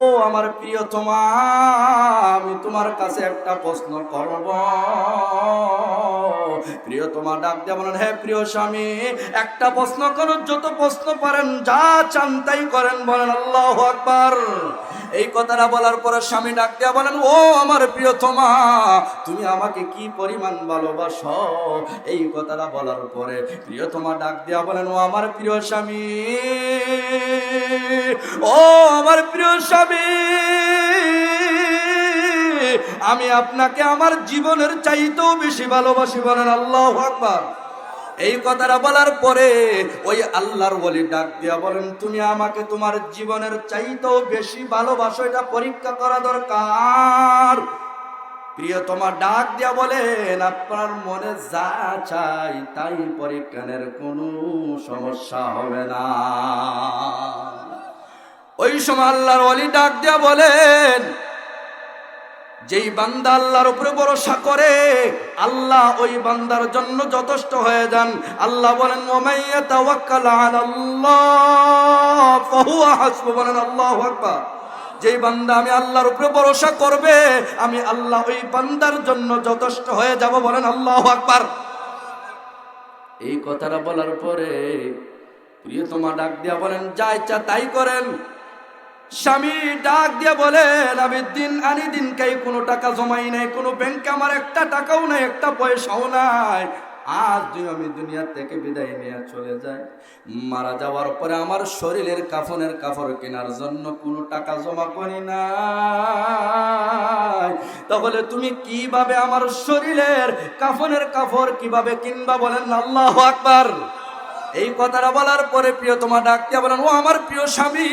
ও আমার প্রিয় তোমা আমি তোমার কাছে একটা প্রশ্ন করব। প্রিয় তোমা ডাক দিয়ে বলেন হ্যাঁ প্রিয় স্বামী, একটা প্রশ্ন করো যত প্রশ্ন পারেন, যা চান তাই করেন, বলেন আল্লাহ আকবার। এই কথাটা বলার পরে স্বামী ডাক দিয়া বলেন, ও আমার প্রিয় তোমা তুমি আমাকে কি পরিমাণ ভালোবাসো? এই কথাটা বলার পরে প্রিয় তোমা ডাক দিয়া বলেন, ও আমার প্রিয় স্বামী, ও আমার প্রিয় স্বামী আমি আপনাকে আমার জীবনের চাইতেও বেশি ভালোবাসি, বলেন আল্লাহ আকবার। এই কথাটা বলার পরে ওই আল্লাহর বলি ডাক দিয়া বলেন, তুমি আমাকে তোমার জীবনের চাইতেও বেশি ভালোবাসো, এটা পরীক্ষা করা দরকার। প্রিয় তোমার ডাক দিয়া বলেন, আপনার মনে যা চাই, তাই পরীক্ষানের কোনো সমস্যা হবে না। ওই সময় আল্লাহর অলি ডাক দিয়া বলেন, যেই বান্দা আল্লাহর উপরে ভরসা করে, আল্লাহ ওই বান্দার জন্য যথেষ্ট হয়ে যান। আল্লাহ বলেন ওমাইয়া তাওয়াক্কাল বলেন যেই বান্দা আমি আল্লাহর উপরে ভরসা করবে, আমি আল্লাহ ওই বান্দার জন্য যথেষ্ট হয়ে যাব, বলেন, আল্লাহু আকবার। এই কথাটা বলার পরে প্রিয়তমা ডাক দিয়া বলেন, যা ইচ্ছা তাই করেন। স্বামী ডাক দিয়ে বলেন আমি দিন, আনি দিন কাই কোনো টাকা জমাই নাই, কোনো ব্যাংকে আমার একটা টাকাও নাই, একটা পয়সাও নাই। আজ যদি আমি দুনিয়া থেকে বিদায় নিয়ে চলে যাই, মারা যাওয়ার পরে আমার শরীরের কাফনের কাপড় কেনার জন্য কোনো টাকা জমা করি না তাহলে তুমি কীভাবে আমার শরীরের কাফনের কাপড় কীভাবে কিনবা বলেন আল্লাহ আকবার? এই কথাটা বলার পরে প্রিয় তোমার ডাকিয়া বলেন, ও আমার প্রিয় স্বামী,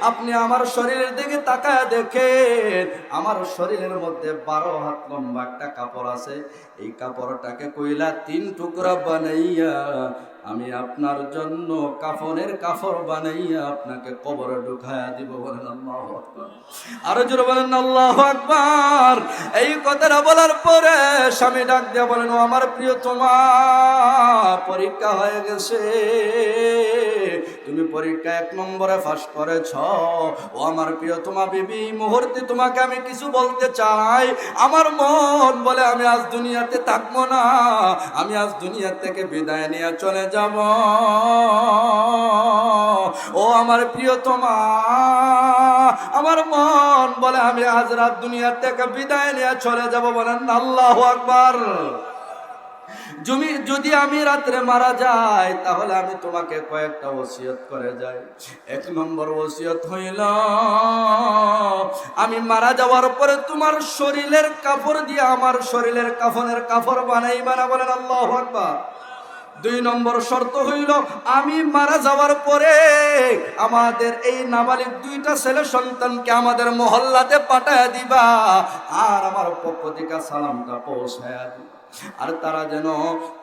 আপনি আমার শরীরের দিকে তাকায় দেখেন। আমার শরীরের মধ্যে বারো হাত লম্বা একটা কাপড় আছে। এই কাপড়টাকে কইলা তিন টুকরা বানাইয়া আমি আপনার জন্য কাফনের কাফর বানাইয়া আপনাকে কবরে ঢুকায়া দিব বলেন আল্লাহ আর আরও জোরে বলেন, আল্লাহ আকবার। এই কথাটা বলার পরে স্বামী ডাক দিয়া বলেন, ও আমার প্রিয়, তোমার পরীক্ষা হয়ে গেছে। তুমি পরীক্ষা এক নম্বরে ফাঁস করেছ। ও আমার প্রিয় তোমা বিবি মুহূর্তে তোমাকে আমি কিছু বলতে চাই। আমার মন বলে আমি আজ দুনিয়াতে থাকব না। আমি আজ দুনিয়া থেকে বিদায় নিয়ে চলে যাব। ও আমার প্রিয় তোমা, আমার মন বলে আমি আজ রাত দুনিয়া থেকে বিদায় নিয়ে চলে যাব বলেন আল্লাহ আকবার। জমি যদি আমি রাত্রে মারা যাই, তাহলে আমি তোমাকে কয়েকটা ওসিয়ত করে যাই। এক নম্বর ওসিয়ত হইল, আমি মারা যাওয়ার পরে তোমার শরীরের কাপড় দিয়ে আমার শরীরের কাফনের কাপড় বানাইবা না বলেন আল্লাহ আকবার। দুই নম্বর শর্ত হইল, আমি মারা যাওয়ার পরে আমাদের এই নাবালিক দুইটা ছেলে সন্তানকে আমাদের মহল্লাতে পাঠায় দিবা, আর আমার পক্ষ থেকে সালামটা পৌঁছায় দিবা। আর তারা যেন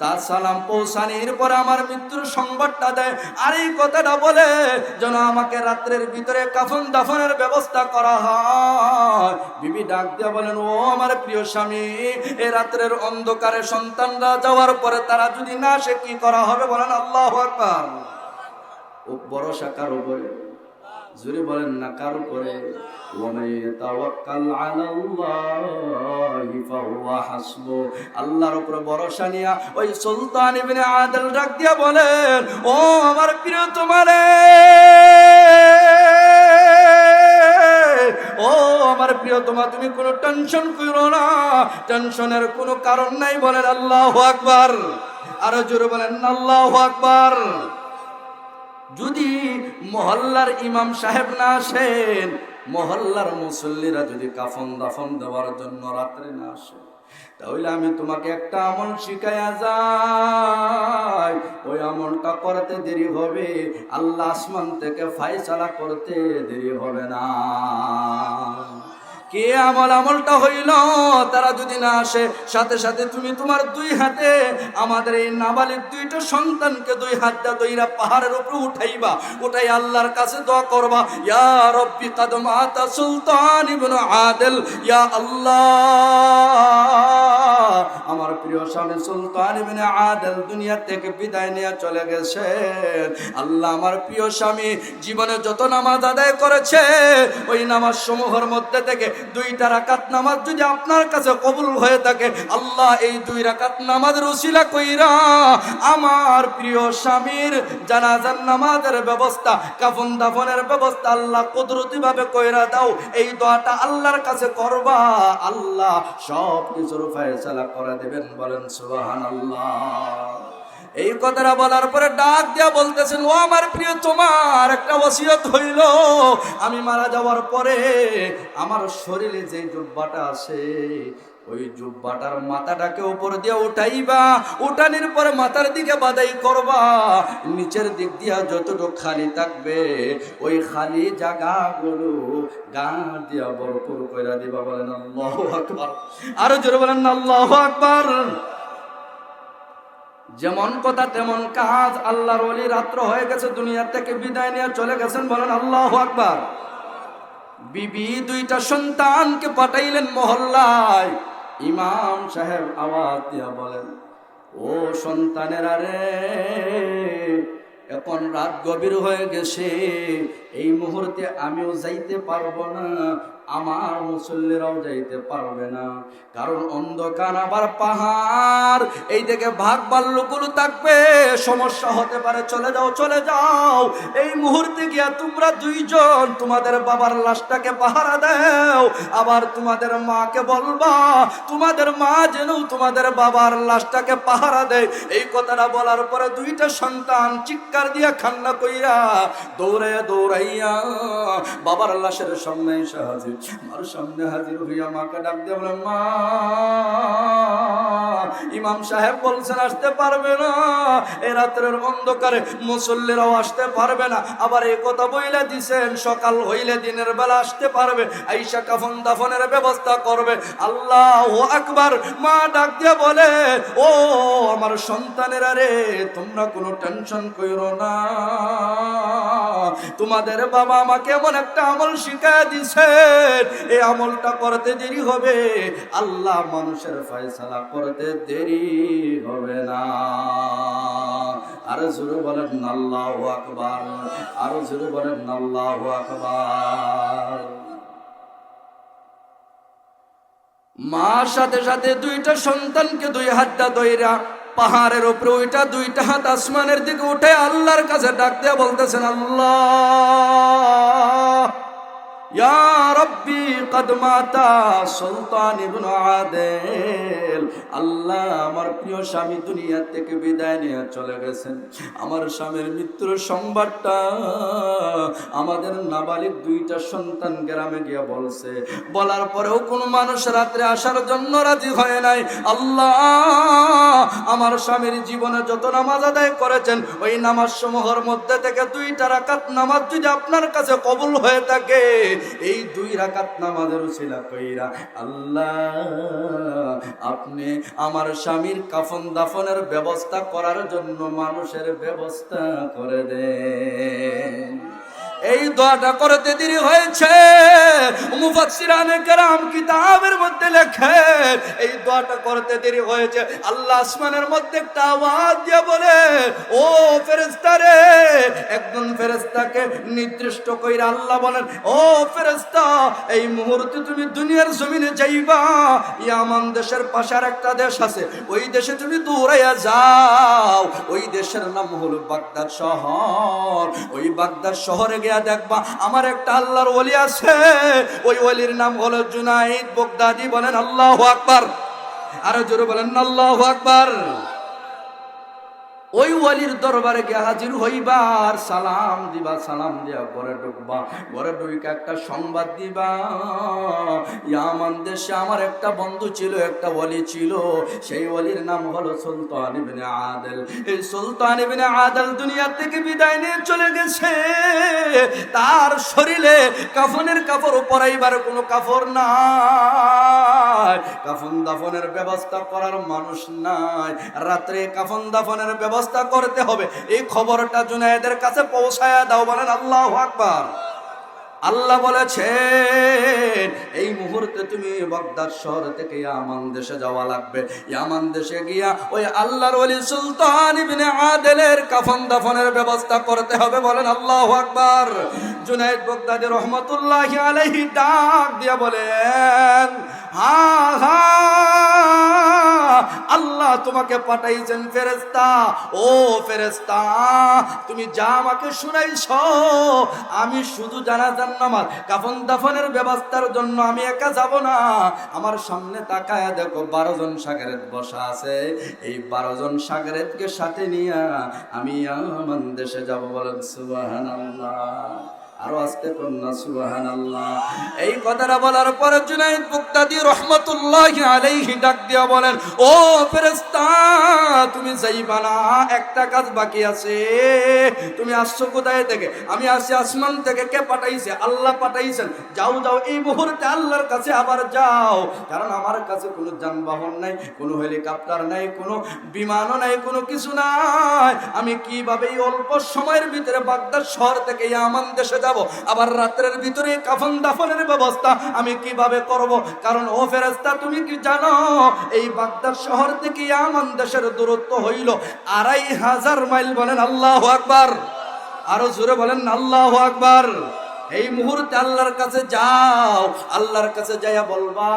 তার সালাম পৌঁছানির পরে আমার মৃত্যুর সংবাদটা দেয়। আর এই কথাটা বলে যেন আমাকে রাত্রের ভিতরে কাফন দাফনের ব্যবস্থা করা হয়। বিবি ডাক দিয়া বলেন, ও আমার প্রিয় স্বামী, এ রাত্রের অন্ধকারে সন্তানরা যাওয়ার পরে তারা যদি না সে কি করা হবে? বলেন, আল্লাহ ও বড় শাখার উপরে জুড়ে বলেন না কার করে আল্লাহর উপরে ভরসা নিয়া ওই সুলতান ইবনে আদল ডাক দিয়া বলেন, ও আমার প্রিয় তোমারে ও আমার প্রিয় তোমা তুমি কোনো টেনশন করো না, টেনশনের কোনো কারণ নাই বলেন আল্লাহ আকবার। আরও জোরে বলেন, আল্লাহ আকবার। যদি মহল্লার ইমাম সাহেব না আসেন, মহল্লার মুসল্লিরা যদি কাফন দাফন দেওয়ার জন্য রাত্রে না আসে, তাহলে আমি তোমাকে একটা আমল শিখাইয়া যাই। ওই আমলটা করতে দেরি হবে, আল্লাহ আসমান থেকে ফাইসালা করতে দেরি হবে না। কে আমল আমলটা হইল? তারা যদি না আসে, সাথে সাথে তুমি তোমার দুই হাতে আমাদের এই নাবালিক দুইটা সন্তানকে দুই হাতটা দইরা পাহাড়ের উপরে উঠাইবা, উঠাই আল্লাহর কাছে দোয়া করবা, ইয়া রব্বি কাদমাতা সুলতান ইবনু আদেল, ইয়া আল্লাহ। আমার প্রিয় স্বামী সুলতান ইবনে আদল দুনিয়া থেকে বিদায় নিয়ে চলে গেছেন। আল্লাহ আমার প্রিয় স্বামী, জীবনে যত নামাজ আদায় করেছে, ওই নামাজ সমূহের মধ্যে থেকে দুইটা রাকাত নামাজ যদি আপনার কাছে কবুল হয়ে থাকে, আল্লাহ এই দুই রাকাত নামাজের উসিলা কইরা আমার প্রিয় স্বামীর জানাজার নামাজের ব্যবস্থা, কাফন দাফনের ব্যবস্থা আল্লাহ কুদরতি ভাবে কইরা দাও। এই দোয়াটা আল্লাহর কাছে করবা। আল্লাহ সব কিছুর ফয়সালা করে দেবেন, বলেন সুবাহান এই কথাটা বলার পরে ডাক দিয়া বলতেছেন, ও আমার প্রিয়, তোমার একটা ওসিয়ত হইল। আমি মারা যাওয়ার পরে আমার শরীরে যে জুব্বাটা আছে ওই জুব্বাটার মাথাটাকে উপর দিয়ে উঠাইবা, উঠানির পরে মাথার দিকে বাদাই করবা। নিচের দিক দিয়া যতটুকু খালি থাকবে, ওই খালি জায়গাগুলো গা দিয়া ভরপুর দিবা বলেন আল্লাহ আকবার। আরও জোরে বলেন আল্লাহ আকবার। যেমন কথা তেমন কাজ, আল্লাহর ওলি রাত্র হয়ে গেছে, দুনিয়া থেকে বিদায় নিয়ে চলে গেছেন বলেন আল্লাহ আকবার। বিবি দুইটা সন্তানকে পাঠাইলেন মহল্লায়। ইমাম সাহেব আওয়াজ দিয়া বলেন, ও সন্তানের আরে এখন রাত গভীর হয়ে গেছে। এই মুহূর্তে আমিও যাইতে পারব না। আমার মুসল্লিরাও যাইতে পারবে না। কারণ অন্ধকার আবার পাহাড়। এই দিকে ভাগ বাল্যগুলো থাকবে। সমস্যা হতে পারে, চলে যাও চলে যাও। এই মুহূর্তে গিয়া তোমরা দুইজন তোমাদের বাবার লাশটাকে পাহারা দেও। আবার তোমাদের মাকে বলবা, তোমাদের মা যেন তোমাদের বাবার লাশটাকে পাহারা দেয়। এই কথাটা বলার পরে দুইটা সন্তান চিৎকার দিয়া খান্না কইরা দৌড়াইয়া দৌড়াইয়া বাবার লাশের সামনে এসে হাজির মার সামনে হাজির হইয়া মাকে ডাক দিয়ে বলে, মা, ইমাম সাহেব বলছেন আসতে পারবে না। এ রাত্রের অন্ধকারে মুসল্লিরাও আসতে পারবে না। আবার এই কথা বইলে দিছেন, সকাল হইলে দিনের বেলা আসতে পারবে। আইসা কাফন দাফনের ব্যবস্থা করবে। আল্লাহ আকবার। মা ডাক দিয়ে বলে, ও আমার সন্তানেরা রে, তোমরা কোনো টেনশন কইরো না। তোমাদের বাবা আমাকে এমন একটা আমল শিখায় দিছে। এই আমলটা করতে দেরি হবে। আল্লাহ মানুষের ফয়সালা করতে দেরি হবে না। আরও জোরে বলেন, আল্লাহ আকবার। আরও জোরে বলেন, আল্লাহ আকবার। মার সাথে সাথে দুইটা সন্তানকে দুই হাতটা দইরা পাহাড়ের উপরে ওইটা দুইটা হাত আসমানের দিকে উঠে আল্লাহর কাছে ডাক দেয়া বলতেছেন, আল্লাহ ইয়া রব্বি কদ মাতা সুলতান ইবনে আদেল। আল্লাহ আমার প্রিয় স্বামী দুনিয়া থেকে বিদায় নিয়ে চলে গেছেন। আমার স্বামীর মৃত্যুর সংবাদটা আমাদের নাবালিক দুইটা সন্তান গ্রামে গিয়ে বলছে। বলার পরেও কোনো মানুষ রাত্রে আসার জন্য রাজি হয় নাই। আল্লাহ আমার স্বামীর জীবনে যত নামাজ আদায় করেছেন, ওই নামাজ সমূহের মধ্যে থেকে দুইটা রাকাত নামাজ যদি আপনার কাছে কবুল হয়ে থাকে, এই দুই রাকাত নামাজের ছিলা কইরা আল্লাহ আপনি আমার স্বামীর কাফন দাফনের ব্যবস্থা করার জন্য মানুষের ব্যবস্থা করে দেন। এই দোয়াটা করতে দেরি হয়েছে। মুফাসসিরানে কিতাবের মধ্যে লেখে এই দোয়াটা করতে দেরি হয়েছে। আল্লাহ আসমানের মধ্যে একটা আওয়াজ দিয়ে বলে, ও ফেরেশতা রে, একজন ফেরেশতাকে নির্দিষ্ট কইরা আল্লাহ বলেন, ও ফেরেশতা, এই মুহূর্তে তুমি দুনিয়ার জমিনে যাইবা, ইয়ামান দেশের পাশার একটা দেশ আছে, ওই দেশে তুমি দৌড়াইয়া যাও, ওই দেশের নাম হলো বাগদাদ শহর, ওই বাগদাদ শহরে গিয়া দেখবা, আমার একটা আল্লাহর ওলি আছে। ওই ওলির নাম হলো জুনাইদ বগদাদি বলেন আল্লাহ আকবার। আরও জোরে বলেন, আল্লাহ আকবার। ওই ওয়ালির দরবারে গিয়ে হাজির হইবার, সালাম দিবা, সালাম দিয়া ঘরে ঢুকবা। ঘরে ঢুকে একটা সংবাদ দিবা। ইয়ামান দেশে আমার একটা বন্ধু ছিল, একটা ওয়ালি ছিল। সেই ওয়ালির নাম হলো সুলতান ইবনে আদেল। এই সুলতান ইবনে আদেল দুনিয়া থেকে বিদায় নিয়ে চলে গেছে। তার শরীরে কাফনের কাপড় পরাইবার কোনো কাপড় নাই কাফন দাফনের ব্যবস্থা করার মানুষ নাই। রাত্রে কাফন দাফনের ব্যবস্থা করতে হবে। এই খবরটা জুনায়েদের কাছে পৌঁছায় দাও বলেন আল্লাহ আকবার। আল্লাহ বলেছেন, এই মুহূর্তে তুমি বগদাদ শহর থেকে ইয়ামান দেশে যাওয়া লাগবে। ইয়ামান দেশে গিয়া ওই আল্লাহর ওলি সুলতান ইবনে আদেলের কাফন দাফনের ব্যবস্থা করতে হবে বলেন আল্লাহু আকবার। জুনাইদ বগদাদি রহমতুল্লাহ আলাইহি ডাক দিয়া বলেন হা হা আল্লাহ তোমাকে পাঠাইছেন ফেরেস্তা ও ফেরেস্তা তুমি যা আমাকে শুনাইছ, আমি শুধু জানাজান নামাজ, কাফন দাফনের ব্যবস্থার জন্য আমি একা যাব না। আমার সামনে তাকায় দেখো বারো জন সাগরেত বসা আছে। এই বারো জন সাগরেতকে সাথে নিয়ে আমি আমার দেশে যাব বলেন সুবাহান আরও আস্তে কন্যা সুবাহান এই কথাটা বলার পরে জুনাইদ মুক্তাদি রহমতুল্লাহ আলাইহি ডাক দিয়া বলেন, ও ফেরেস্তা তুমি যাইবা না, একটা কাজ বাকি আছে। তুমি আসছো কোথায় থেকে? আমি আসছি আসমান থেকে, কে পাঠাইছে? আল্লাহ পাঠাইছেন। যাও যাও, এই মুহূর্তে আল্লাহর কাছে আবার যাও। কারণ আমার কাছে কোনো যানবাহন নাই, কোনো হেলিকপ্টার নাই, কোনো বিমানও নাই, কোনো কিছু নাই। আমি কীভাবে এই অল্প সময়ের ভিতরে বাগদাদ শহর থেকে ইয়ামান দেশে যাব। আবার রাত্রের ভিতরে কাফন দাফনের ব্যবস্থা আমি কীভাবে করব? কারণ, ও ফেরেস্তা তুমি কি জানো? এই বাগদাদ শহর থেকে আমার দেশের দূরত্ব হইল আড়াই হাজার মাইল বলেন আল্লাহ আকবার। আরও জোরে বলেন আল্লাহ আকবার। এই মুহূর্তে আল্লাহর কাছে যাও, আল্লাহর কাছে যাইয়া বলবা,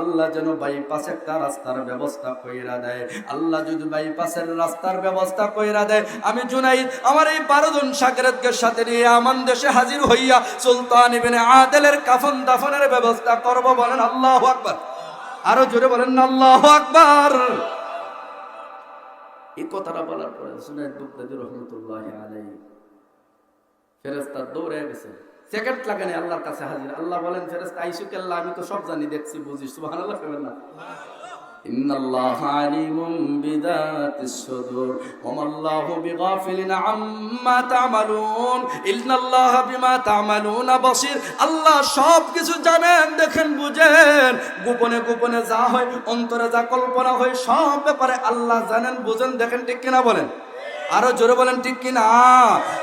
আল্লাহ যেন বাইপাস একটা রাস্তার ব্যবস্থা কইরা দেয়। আল্লাহ যদি বাইপাসের রাস্তার ব্যবস্থা কইরা দেয়, আমি জুনাই আমার এই বারো জন সাগরেতকে সাথে নিয়ে আমান দেশে হাজির হইয়া সুলতান ইবেনে আদেলের কাফন দাফনের ব্যবস্থা করব বলেন আল্লাহ আকবার। আরও জোরে বলেন আল্লাহ আকবার। এই কথাটা বলার পরে সুনাইদ রহমতুল্লাহ আলাই ফেরেস্তা দৌড়ে গেছে সেকেন্ড লাগে না আল্লাহর কাছে হাজির আল্লাহ বলেন ফেরেস্তা আইসু কেল্লা আমি তো সব জানি দেখছি বুঝি সুবহানাল্লাহ কেমন না إن الله عليم بذات الصدور وما الله بغافل عما تعملون إن الله بما تعملون بصير আল্লাহ সব কিছু জানেন দেখেন বুঝেন গোপনে গোপনে যা হয় অন্তরে যা কল্পনা হয় সব ব্যাপারে আল্লাহ জানেন বুঝেন দেখেন ঠিক কিনা বলেন আরও জোরে বলেন, ঠিক কিনা?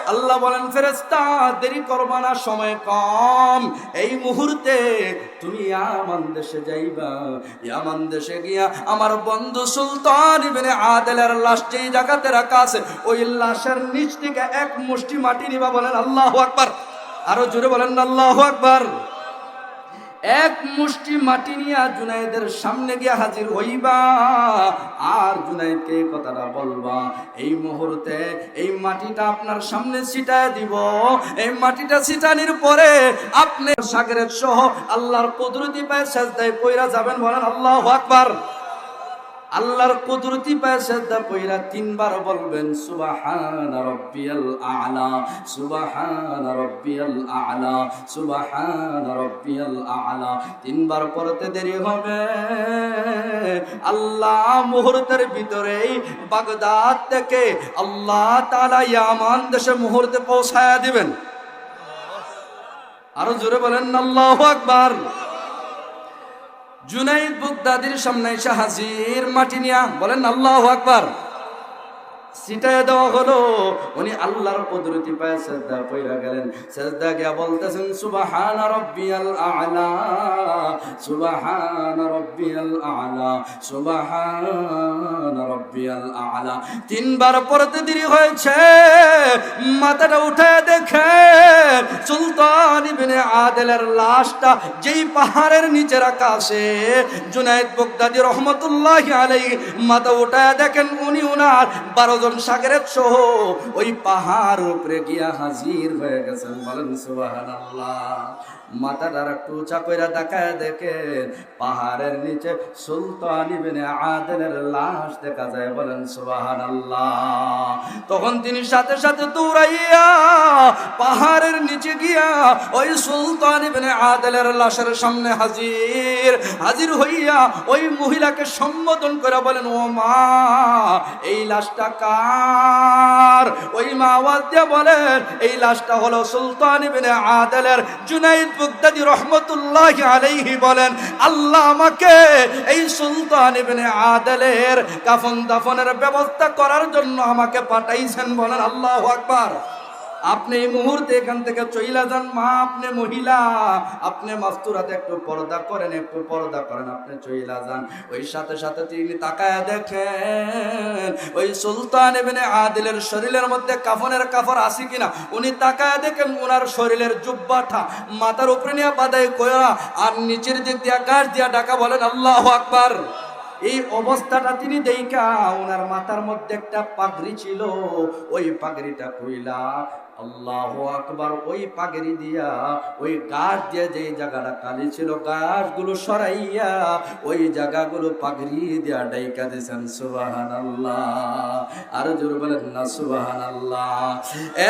আল্লাহ বলেন ফেরেস্তা দেরি করবা না, সময় কম। এই মুহূর্তে তুমি আমান দেশে যাইবা। ইয়ামান দেশে গিয়া আমার বন্ধু সুলতান ইবনে আদেলের লাশ যেই জায়গাতে রাখা আছে ওই লাশের নিচ থেকে এক মুষ্টি মাটি নিবা বলেন, আল্লাহু আকবার। আরও জোরে বলেন, আল্লাহু আকবার। এক মুষ্টি মাটি নিয়ে জুনাইদের সামনে গিয়ে হাজির হইবা। আর জুনাইদকে কথাটা বলবা, এই মুহূর্তে এই মাটিটা আপনার সামনে ছিটায় দিব। এই মাটিটা ছিটানির পরে আপনি সাগরের সহ আল্লাহর কুদরতি পায় সাজদায় কইরা যাবেন বলেন আল্লাহ আকবার। আল্লাহর কুদরতি পায় সেজদা তিনবার বলবেন, সুবহান রাব্বিয়াল আ'লা, সুবহান রাব্বিয়াল আ'লা, সুবহান রাব্বিয়াল আ'লা। তিনবার পড়তে দেরি হবে। আল্লাহ মুহূর্তের ভিতরেই বাগদাদ থেকে আল্লাহ তাআলা ইয়ামান দেশে মুহূর্তে পৌঁছায়া দিবেন। আরও জোরে বলেন, আল্লাহু আকবার। জুনাইদ বুগদাদির সামনে এসে হাজির মাটি নিয়া বলেন আল্লাহ আকবার। তিনবার পড়তে দেরি হয়েছে। মাথাটা উঠে দেখে সুলতান আদেলের লাশটা যেই পাহাড়ের নিচে রাখা আছে, জুনাইদ বগদাদি রহমতুল্লাহ আলাইহি, মাথা উঠায় দেখেন উনি উনার বারো জন সাগরের সহ ওই পাহাড় উপরে গিয়া হাজির হয়ে গেছেন। বলেন একটু উঁচা দেখেন, পাহাড়ের নিচে সুলতান ইবনে আদেলের লাশ দেখা যায়। বলেন, সুবহানাল্লাহ। তখন তিনি সাথে সাথে দৌড়াইয়া পাহাড়ের নিচে গিয়া ওই সুলতান ইবনে আদেলের লাশের সামনে হাজির। হাজির হইয়া ওই মহিলাকে সম্বোধন করে বলেন, ও মা, এই লাশটা কার? ওই মা আওয়াজ দিয়ে বলেন, এই লাশটা হলো সুলতান ইবনে আদেলের জুনাইদ বুগদাদি রহমতুল্লাহ আলাইহি বলেন, আল্লাহ আমাকে এই সুলতান ইবনে আদেলের কাফন দাফনের ব্যবস্থা করার জন্য আমাকে পাঠাইছেন বলেন, আল্লাহু আকবার। আপনি এই মুহূর্তে এখান থেকে চইলা যান। মা, আপনি মহিলা। আপনি মাস্তুরাতে একটু পর্দা করেন, একটু পর্দা করেন, আপনি চইলা যান। ওই সাথে সাথে তিনি তাকায় দেখেন, ওই সুলতান এবেনে আদিলের শরীরের মধ্যে কাফনের কাফর আসি কিনা? উনি তাকায় দেখেন ওনার শরীরের জুব্বাটা মাথার উপরে নিয়ে বাদাই কয়া আর নিচের দিক দিয়া, গাছ দিয়া ডাকা বলেন, আল্লাহ আকবার। এই অবস্থাটা তিনি দেইকা ওনার মাথার মধ্যে একটা পাগড়ি ছিল। ওই পাগড়িটা কইলা আল্লাহ আকবার, ওই পাগড়ি দিয়া, ওই গাছ দিয়ে যে জায়গাটা কালি ছিল, গাছগুলো সরাইয়া ওই জায়গাগুলো পাগড়ি দিয়া ডাইকা দিয়েছেন সুবাহান আল্লাহ আর জোর বলেন না সুবাহান আল্লাহ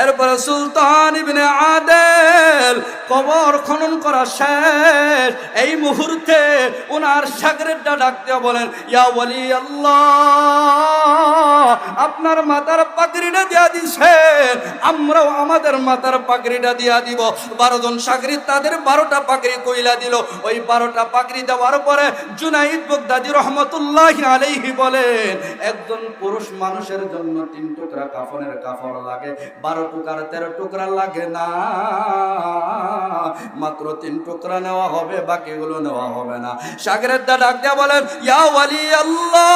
এরপরে সুলতান ইবনে আদেল কবর খনন করা শেষ। এই মুহূর্তে ওনার সাগরেরটা ডাকতে বলেন, ইয়া ওয়ালি আল্লাহ আপনার মাথার পাগড়িটা দিয়া দিছেন আমরাও আমাদের মাথার পাগড়িটা দিয়া দিব। বারো জন সাগরি তাদের বারোটা পাগড়ি কইলা দিল। ওই বারোটা পাগড়ি দেওয়ার পরে জুনাইদ বগদাদি রহমতুল্লাহ আলাইহি বলেন, একজন পুরুষ মানুষের জন্য তিন টুকরা কাফনের কাফর লাগে, বারো টুকরা, তেরো টুকরা লাগে না। মাত্র তিন টুকরা নেওয়া হবে, বাকিগুলো নেওয়া হবে না। সাগরের দা ডাক দিয়া বলেন, ইয়া ওয়ালি আল্লাহ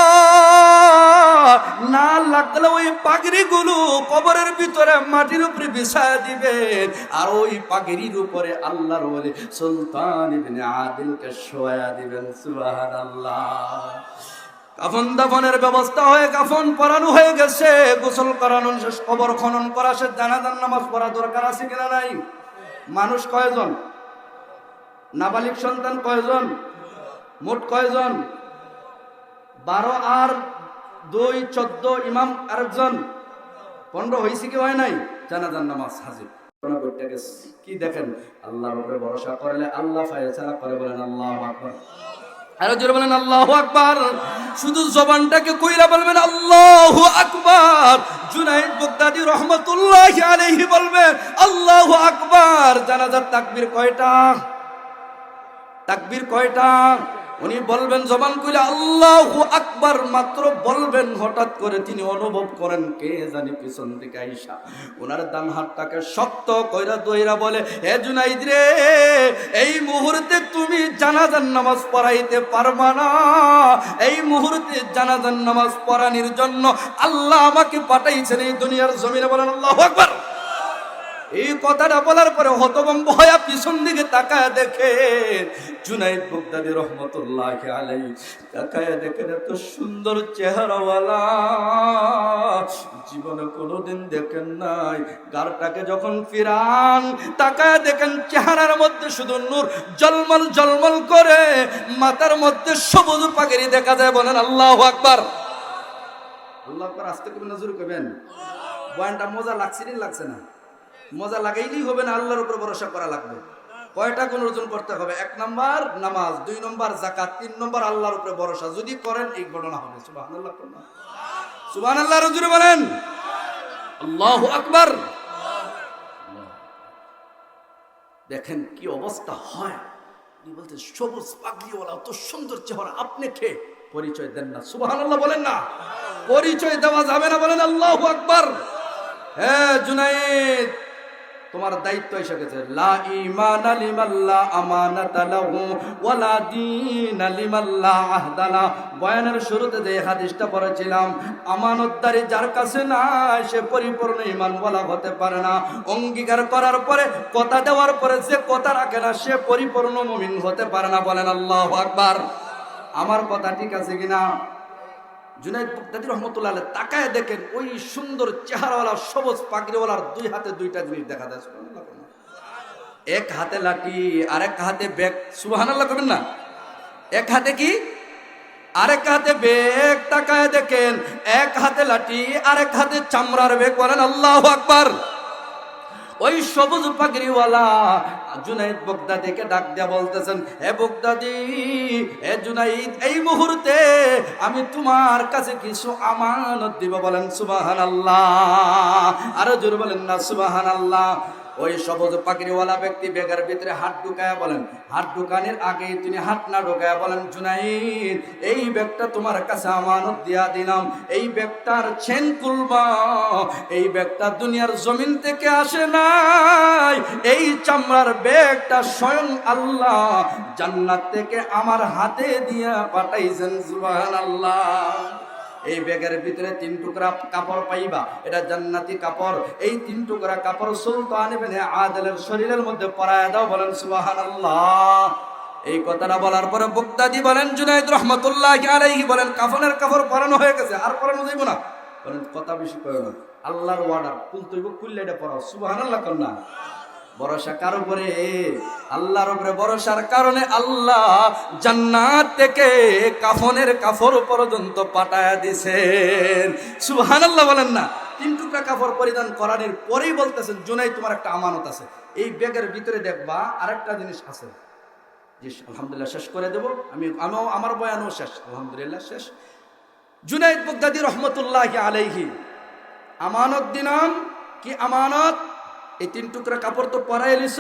না লাগলে ওই পাগড়িগুলো কবরের ভিতরে মাটির উপরে বিছায় দিবেন আর ওই পাগড়ির উপরে সুলতান ইবনে আদিলকে শোয়া দিবেন কাফন দাফনের ব্যবস্থা হয়ে কাফন পরানো হয়ে গেছে। গোসল করানো শেষ, কবর খনন করা শেষ জানাজান নামাজ পড়া দরকার আছে কিনা নাই? মানুষ কয়জন? নাবালিক সন্তান কয়জন? মোট কয়জন? বারো আর দুই চোদ্দ ইমাম আরেকজন। পনেরো হয়েছে কি হয় নাই? জানাজান নামাজ হাজির। কি দেখেন? আল্লাহর উপরে ভরসা করলে আল্লাহ করে বলেন আল্লাহ আকবার। বলেন আল্লাহু আকবার। জবানটাকে কইরা বলবেন আল্লাহু আকবার। বলবেন আল্লাহু আকবার। জানাজার তাকবীর কয়টা? তাকবীর কয়টা? উনি বলবেন জবান কইলে আল্লাহ আকবার। মাত্র বলবেন, হঠাৎ করে তিনি অনুভব করেন, কে জানি পিছন দিকে আইসা। ওনার ডান হাতটাকে শক্ত কইরা দইরা বলে, হে জুনাইদ রে, এই মুহূর্তে তুমি জানাজান নামাজ পড়াইতে পারবা না। এই মুহূর্তে জানাজান নামাজ পড়ানির জন্য আল্লাহ আমাকে পাঠাইছেন এই দুনিয়ার জমিনে। বলেন, আল্লাহ আকবার। এই কথাটা বলার পরে হতভম্ব হয়ে পিছন দিকে তাকায় দেখে জুনাইদ বগদাদি রহমতুল্লাহ আলাই তাকায় দেখেন, এত সুন্দর চেহারাওয়ালা। জীবনে কোনোদিন দেখেন নাই। গারটাকে যখন ফিরান, তাকায় দেখেন চেহারার মধ্যে শুধু নূর, জলমল জলমল করে মাথার মধ্যে সবুজ পাগড়ি দেখা যায় বলেন আল্লাহ আকবার। আল্লাহ আকবার, আস্তে করে নজর করবেন বয়ানটা মজা লাগছে লাগছে না? মজা লাগাইলেই হবে না, আল্লাহর উপর ভরসা করা লাগবে। কয়টা গুণ অর্জন করতে হবে? এক নম্বর নামাজ, দুই নম্বর জাকাত তিন নম্বর আল্লাহর উপরে ভরসা। যদি করেন, এই ঘটনা হবে। সুবাহ সুবাহ আল্লাহ রজুরে বলেন। আল্লাহ আকবার। দেখেন কি অবস্থা হয়। উনি বলতে সবুজ পাগলিওয়ালা, অত সুন্দর চেহারা, আপনি কে? পরিচয় দেন না। সুবাহ আল্লাহ বলেন না। পরিচয় দেওয়া যাবে না বলেন আল্লাহ আকবর। হ্যাঁ জুনাইদ তোমার দায়িত্ব এসে গেছে, লা ইমান ওয়ালা বয়ানের শুরুতে যে হাদিসটা পড়েছিলাম, আমানতদারি যার কাছে না সে পরিপূর্ণ ইমান বলা হতে পারে না। অঙ্গীকার করার পরে, কথা দেওয়ার পরে যে কথা রাখে না, সে পরিপূর্ণ মুমিন হতে পারে না, বলেন আল্লাহু আকবার। আমার কথা ঠিক আছে কিনা? জুনাইদ বগদাদি রহমতুল্লাহ তাকায় দেখেন ওই সুন্দর চেহারাওয়ালা, সবুজ পাগড়িওয়ালার দুই হাতে দুইটা জিনিস দেখা যায়। এক হাতে লাঠি, আরেক হাতে ব্যাগ। সুবহানাল্লাহ করবেন না? এক হাতে কি? আরেক হাতে ব্যাগ তাকায় দেখেন। এক হাতে লাঠি, আরেক হাতে চামড়ার ব্যাগ বলেন আল্লাহ আকবার। ওই সবুজ পাগড়িওয়ালা। জুনাইদ বগদাদিকে ডাক দিয়া বলতেছেন হে বগদাদি হে জুনাইদ, এই মুহূর্তে আমি তোমার কাছে কিছু আমানত দিব। বলেন সুবাহান আল্লাহ আরও জোর বলেন না সুবাহান আল্লাহ ওই সবুজ পাখিরিওয়ালা ব্যক্তি বেগের ভিতরে হাত ঢুকায়া বলেন, হাত ঢুকানোর আগেই তিনি হাত না ঢুকায়া বলেন, জুনাইদ, এই ব্যাগটা তোমার কাছে আমানত দিয়া দিলাম, এই ব্যাগটার চেন খুলবা, এই ব্যাগটা দুনিয়ার জমিন থেকে আসে নাই, এই চামড়ার ব্যাগটা স্বয়ং আল্লাহ জান্নাত থেকে আমার হাতে দিয়া পাঠাইছেন, সুবহানাল্লাহ। এই ব্যাগের ভিতরে তিন টুকরা কাপড় পাইবা, এটা জান্নাতি কাপড়। এই তিন টুকরা কাপড় সুলতান ইবনে আদলের শরীরের মধ্যে পরায় দাও, বলেন সুবহানাল্লাহ। এই কথাটা বলার পরে বুকদাদি বলেন, জুনাইদ রহমতুল্লাহ আলাইহি বলেন, কাফনের কাপড় পরানো হয়ে গেছে, আর পরানো যাইব না। বলেন, কথা বেশি কয় না। আল্লাহর ওয়ার্ডার কুল তৈব কুল্লে এটা পড়াও সুবহানাল্লাহ কন্যা। ভরসা কার উপরে? আল্লাহর উপরে ভরসার কারণে আল্লাহ জান্নাত থেকে কাফনের কাফর পর্যন্ত পাঠায় দিছেন। সুবহানাল্লাহ বলেন না। তিন টুকরা কাপড় পরিধান করানোর পরেই বলতেছেন জুনাই তোমার একটা আমানত আছে। এই ব্যাগের ভিতরে দেখবা আরেকটা জিনিস আছে। জি আলহামদুলিল্লাহ শেষ করে দেব। আমি আমিও আমার বয়ানও শেষ। আলহামদুলিল্লাহ শেষ। জুনাইদ বগদাদি রহমতুল্লাহ আলাইহি, আমানত দিনাম কি আমানত? এই তিন টুকরা কাপড় তো পরাই লিস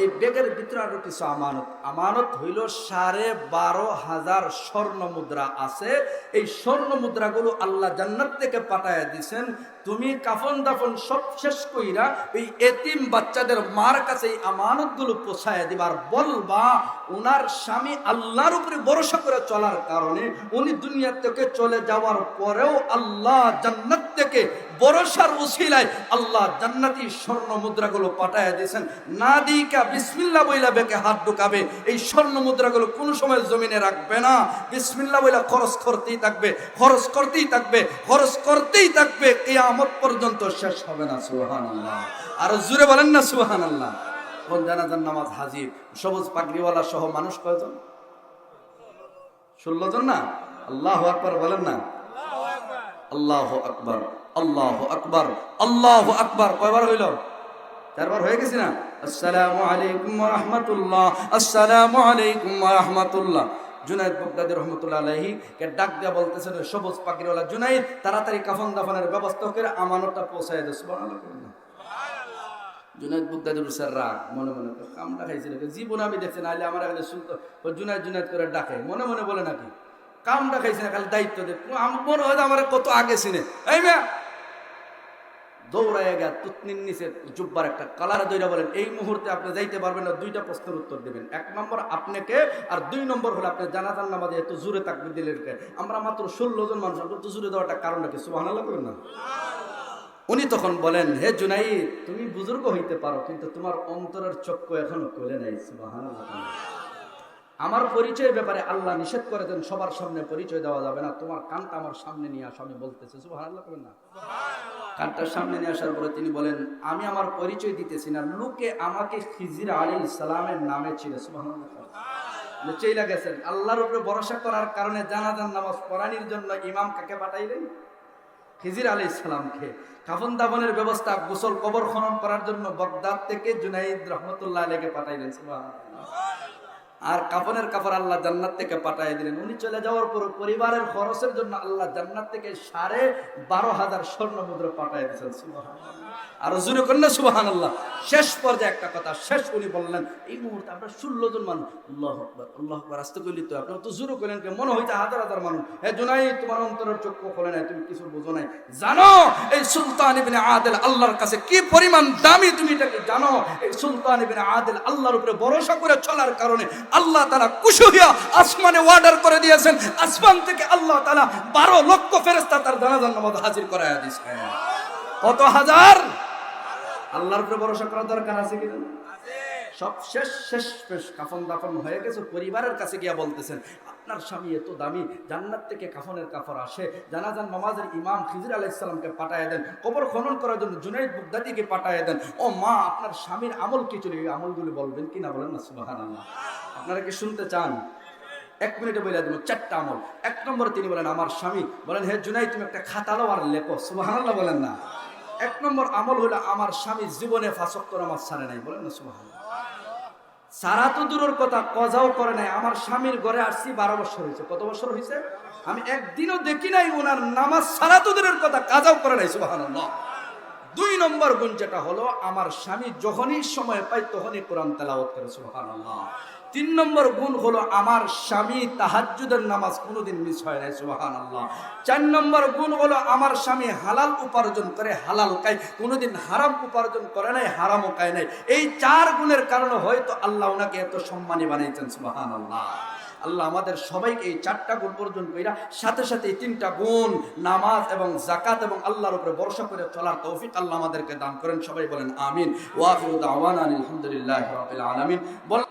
এই বেগের ভিতরে আরও কিছু আমানত। আমানত হইল সাড়ে বারো হাজার স্বর্ণ মুদ্রা আছে। এই স্বর্ণ মুদ্রাগুলো আল্লাহ জান্নাত থেকে পাঠায় দিছেন। তুমি কাফন দাফন সব শেষ কইরা এই এতিম বাচ্চাদের মার কাছে এই আমানতগুলো পোছায় দিবার বলবা ওনার স্বামী আল্লাহর উপরে ভরসা করে চলার কারণে উনি দুনিয়া থেকে চলে যাওয়ার পরেও আল্লাহ জান্নাত থেকে ভরসার উসিলায় আল্লাহ জান্নাতি স্বর্ণ মুদ্রাগুলো পাঠায় দিয়েছেন। না দিকা বিসমিল্লা বইলা বেকে হাত ঢুকাবে। এই স্বর্ণ মুদ্রাগুলো কোনো সময় জমিনে রাখবে না। বিসমিল্লা বইলা খরচ করতেই থাকবে, খরচ করতেই থাকবে, খরচ করতেই থাকবে। কিয়ামত পর্যন্ত শেষ হবে না সুহান আল্লাহ আর জুড়ে বলেন না সুহান আল্লাহ কোন জানাজার নামাজ হাজির? সবুজ পাগড়িওয়ালা সহ মানুষ কয়জন? ষোলো জন না? আল্লাহ আকবার বলেন না। আল্লাহ আকবার আল্লাহ আকবর আল্লাহ আকবর। কয়বার হইল? চারবার হয়ে গেছি না? আসসালামু আলাইকুম রাহমাতুল্লাহ আসসালামু আলাইকুম রাহমাতুল্লাহ জুনাইদ বগদাদি রহমতুল্লাহ আলাইহি কে ডাক দিয়া বলতেছেন সবুজ পাখিরওয়ালা জুনাইদ তাড়াতাড়ি কাফন দাফনের ব্যবস্থা করে আমানতটা পৌঁছায় দে সুবহানাল্লাহ করেন জুনাইদ বুকদাদুর স্যার রাগ মনে মনে কামটা খাইছিল। জীবন আমি দেখছি নাহলে আমার এখানে শুনতো। জুনাইদ জুনাইদ করে ডাকে। মনে মনে বলে নাকি। কামটা খাইছে না, খালি দায়িত্ব দে। আমার মনে হয় আমার কত আগে চিনে। এই মেয়া! দৌড়াইয়া গা তুতনির নিচে জুব্বার একটা কালার দইরা বলেন, এই মুহূর্তে আপনি যাইতে পারবেন না। দুইটা প্রশ্নের উত্তর দেবেন। এক নম্বর, আপনাকে? আর দুই নম্বর হলো, আপনি জানাজান নামাজে এত জোরে তাকবির দিলেন কে? আমরা মাত্র ষোলো জন মানুষ আমরা তো জোরে দেওয়াটা কারণ নাকি? সুবহানাল্লাহ করবেন না। উনি তখন বলেন, হে জুনাই তুমি বুজুর্গ হইতে পারো, কিন্তু তোমার অন্তরের চক্ষু এখনও খুলে নাই। সুবহানাল্লাহ। আমার পরিচয়ের ব্যাপারে আল্লাহ নিষেধ করে দেন সবার সামনে পরিচয় দেওয়া যাবে না। তোমার কানটা আমার সামনে নিয়ে আসো, আমি বলতেছি। সুবহানাল্লাহ করবেন না? কানটার সামনে নিয়ে আসার পরে তিনি বলেন, আমি আমার পরিচয় দিতেছি না। লোকে আমাকে খিজির আলী ইসলামের নামে ছিল সুবহানাল্লাহ চেইলা গেছেন। আল্লাহর উপরে ভরসা করার কারণে জানাজান নামাজ পড়ানির জন্য ইমাম কাকে পাঠাইলেন? খিজির আলী ইসলামকে কাফন দাফনের ব্যবস্থা গোসল কবর খনন করার জন্য বগদাদ থেকে জুনাইদ রহমতুল্লাহ আলীকে পাঠাইলেন। সুবহানাল্লাহ। আর কাফনের কাপড় আল্লাহ জান্নাত থেকে পাঠিয়ে দিলেন উনি চলে যাওয়ার পর পরিবারের খরচের জন্য আল্লাহ জান্নাত থেকে সাড়ে বারো হাজার স্বর্ণ মুদ্রা পাঠিয়ে দিয়েছেন। আর জুড়ে কন্যা সুবাহান আল্লাহ শেষ পর্যায়ে একটা কথা, শেষ উনি বললেন, এই মুহূর্তে আমরা ষোলো জন মানুষ। আল্লাহ আকবার আসতে করলি তো আপনি তো জুরু করলেন মনে হইতে হাজার হাজার মানুষ। হ্যাঁ জোনাই তোমার অন্তরের চক্ষু খোলে নাই, তুমি কিছু বোঝো নাই। জানো, এই সুলতান ইবনে আদেল আল্লাহর কাছে কি পরিমাণ দামি তুমি এটাকে জানো? এই সুলতান ইবনে আদেল আল্লাহর উপরে ভরসা করে চলার কারণে আল্লাহ তাআলা খুশি হইয়া আসমানে অর্ডার করে দিয়েছেন। আসমান থেকে আল্লাহ তাআলা বারো লক্ষ ফেরেশতা তার জানাজার নামাজ হাজির করায়া দিয়েছেন। কত হাজার? আল্লাহর উপরে ভরসা করার দরকার আছে কি না? সব শেষ শেষ শেষ কাফন দাফন হয়ে গেছে পরিবারের কাছে গিয়া বলতেছেন আপনার স্বামী এত দামি জান্নাত থেকে কাফনের কাপড় আসে জানাজান নামাজের ইমাম খিজির আলাইসালামকে পাঠায় দেন কবর খনন করার জন্য জুনাইদ বুগদাদিকে পাঠায় দেন। ও মা আপনার স্বামীর আমল কি ছিল এই আমলগুলি বলবেন কি না বলেন না সুবাহান আপনারা কি শুনতে চান? এক মিনিটে বলে দেবো চারটা আমল। এক নম্বরে তিনি বলেন আমার স্বামী। বলেন হে জুনাই তুমি একটা খাতালো আর লেখো। সুবাহান্লাহ বলেন না। এক নম্বর আমল হলো আমার স্বামী জীবনে ফাঁসক্ত নামাজ ছাড়ে নাই, বলেন না সুবাহান সারা তো দূরের কথা, কজাও করে নাই। আমার স্বামীর ঘরে আসছি বারো বছর হয়েছে। কত বছর হয়েছে? আমি একদিনও দেখি নাই ওনার নামাজ সারা তো দূরের কথা, কাজাও করে নাই সুবাহান দুই নম্বর গুণ যেটা হলো, আমার স্বামী যখনই সময় পাই তখনই কোরআন তেলাওয়াত করে, সুবহানাল্লাহ। তিন নম্বর গুণ হলো আমার স্বামী তাহাজ্জুদের নামাজ কোনোদিন মিস হয় না সুবহানাল্লাহ। চার নম্বর গুণ হলো আমার স্বামী হালাল উপার্জন করে, হালাল খায়, কোনোদিন হারাম উপার্জন করে নাই, হারামও খায় নাই। এই চার গুণের কারণে হয়তো আল্লাহ ওনাকে এত সম্মানী বানিয়েছেন, সুবহানাল্লাহ। আল্লাহ আল্লাহ আমাদের সবাইকে এই চারটা গুণ অর্জন কইরা সাথে সাথে এই তিনটা গুণ, নামাজ এবং জাকাত এবং আল্লাহর উপরে ভরসা করে চলার তৌফিক আল্লাহ আমাদেরকে দান করেন। সবাই বলেন, আমিন। ওয়াফিউ দাওয়ানা আলহামদুলিল্লাহি আলামিন। বল